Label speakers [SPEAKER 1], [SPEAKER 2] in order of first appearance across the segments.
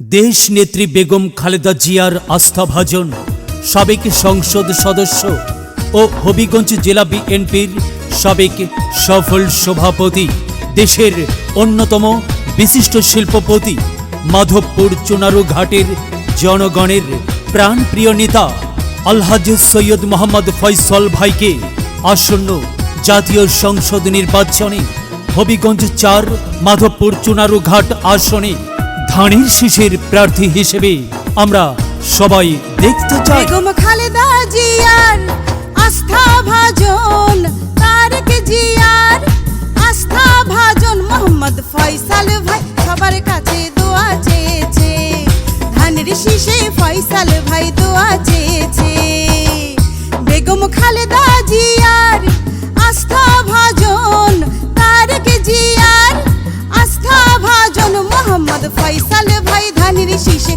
[SPEAKER 1] দেশ নেত্রী বেগম খালেদা জিয়ার আস্থাভাজন সাবেক সংসদ সদস্য ও হবিগঞ্জ জেলা বিএনপির সাবেক সফল সভাপতি, দেশের অন্যতম বিশিষ্ট শিল্পপতি মাধবপুর চুনারু ঘাটের জনগণের প্রাণপ্রিয় নেতা আলহাজ সৈয়দ মোহাম্মদ ফয়সল ভাইকে আসন্ন জাতীয় সংসদ নির্বাচনে হবিগঞ্জ চার, মাধবপুর চুনারু ঘাট আসনে ধানের শীষের প্রার্থী হিসেবে আমরা সবাই দেখতে চাই।
[SPEAKER 2] খালেদা জিয়ার আস্থা ভাজন। মোহাম্মদ ফয়সাল ভাই ধানের শীষে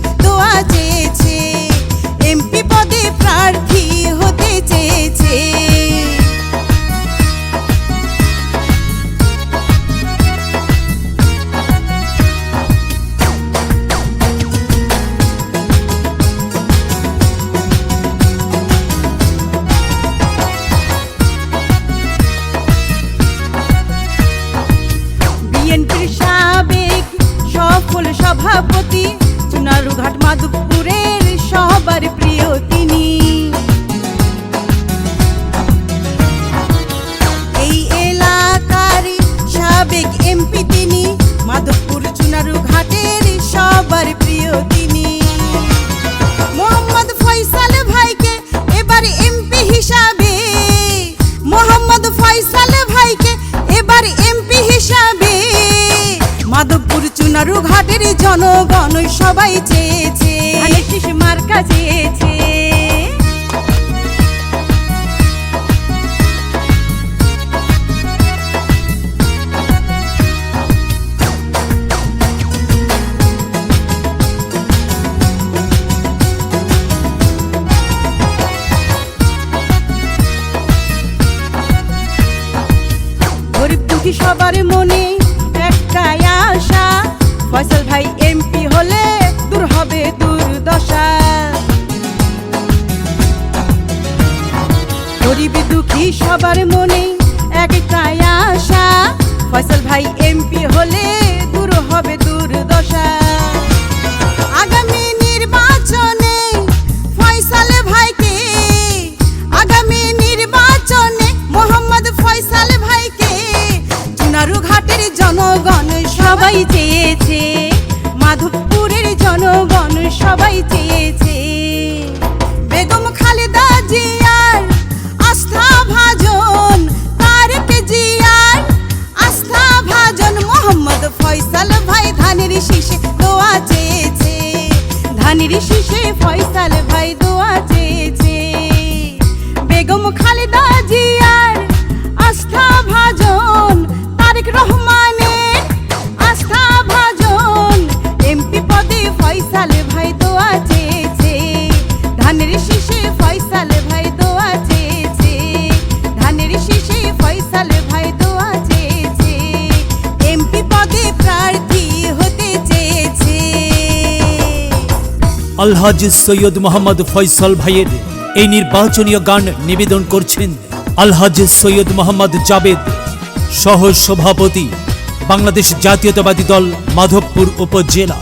[SPEAKER 2] জনগণ সবাই চেয়েছে। মার্কা চেয়েছে। সবার মনে ফয়সাল ভাই এমপি হলে দূর হবে দুর্দশা। গরিব দুঃখী সবার মনে একটাই আশা, ফয়সাল ভাই এমপি হলে দূর হবে দুর্দশা। আগামী নির্বাচনে ফয়সাল ভাইকে, আগামী নির্বাচনে মোহাম্মদ ফয়সাল ভাইকে, চুনারু জনগণ সবাই চেয়েছে। ধানের শীষে ফয়সাল ভাই দোয়া চেয়েছে। বেগম খালেদা জিয়ার
[SPEAKER 1] আলহাজ সৈয়দ মোহাম্মদ ফয়সল ভাইয়ের এই নির্বাচনীয় গান নিবেদন করছেন আলহাজ সৈয়দ মোহাম্মদ জাবেদ সহ সভাপতি বাংলাদেশ জাতীয়তাবাদী দল মাধবপুর উপজেলা।